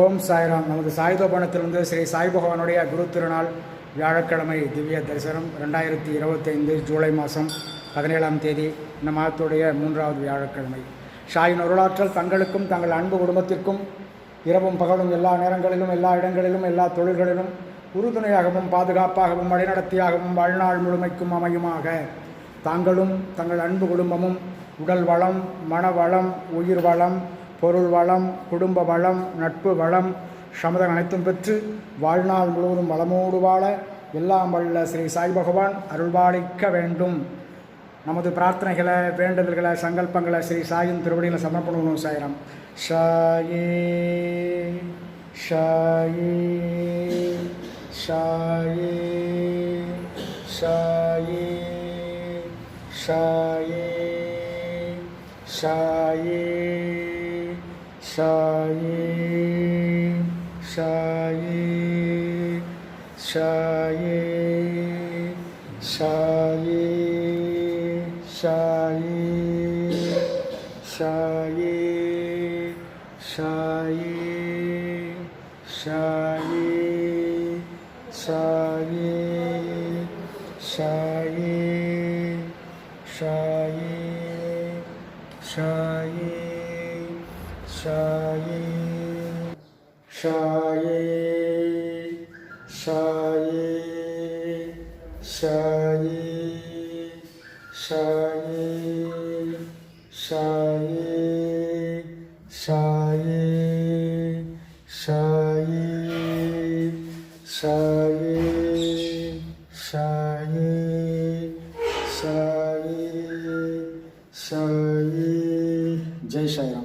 ஓம் சாய்ராம். நமது சாயுதோபனத்திலிருந்து ஸ்ரீ சாய் பகவானுடைய குரு திருநாள் வியாழக்கிழமை திவ்ய தரிசனம் ரெண்டாயிரத்தி இருபத்தைந்து ஜூலை மாதம் பதினேழாம் தேதி இந்த மாதத்துடைய மூன்றாவது வியாழக்கிழமை. ஷாயின் அருளாற்றல் தங்களுக்கும் தங்கள் அன்பு குடும்பத்திற்கும் இரவும் பகலும் எல்லா நேரங்களிலும் எல்லா இடங்களிலும் எல்லா தொழில்களிலும் உறுதுணையாகவும் பாதுகாப்பாகவும் வழிநடத்தியாகவும் வாழ்நாள் முழுமைக்கும் அமையுமாக. தாங்களும் தங்கள் அன்பு குடும்பமும் உடல் வளம் மனவளம் உயிர் வளம் பொருள் வளம் குடும்ப வளம் நட்பு வளம் சமதம் அனைத்தும் பெற்று வாழ்நாள் முழுவதும் வளமோடு வாழ எல்லாம் வல்ல ஸ்ரீ சாய் பகவான் அருள்பாலிக்க வேண்டும். நமது பிரார்த்தனைகளை வேண்டுதல்களை சங்கல்பங்களை ஸ்ரீ சாயின் திருவடியில் சமர்ப்பணம் Sairam. ஷாயே ஷாயே ஷாயே Shai, shai, shai, shai, shai, shai, shai, shai, shai, shai, shai, shai. সায়ে সায়ে সায়ে সায়ে সায়ে সায়ে সায়ে সায়ে সায়ে সায়ে সায়ে সায়ে जय जय साई राम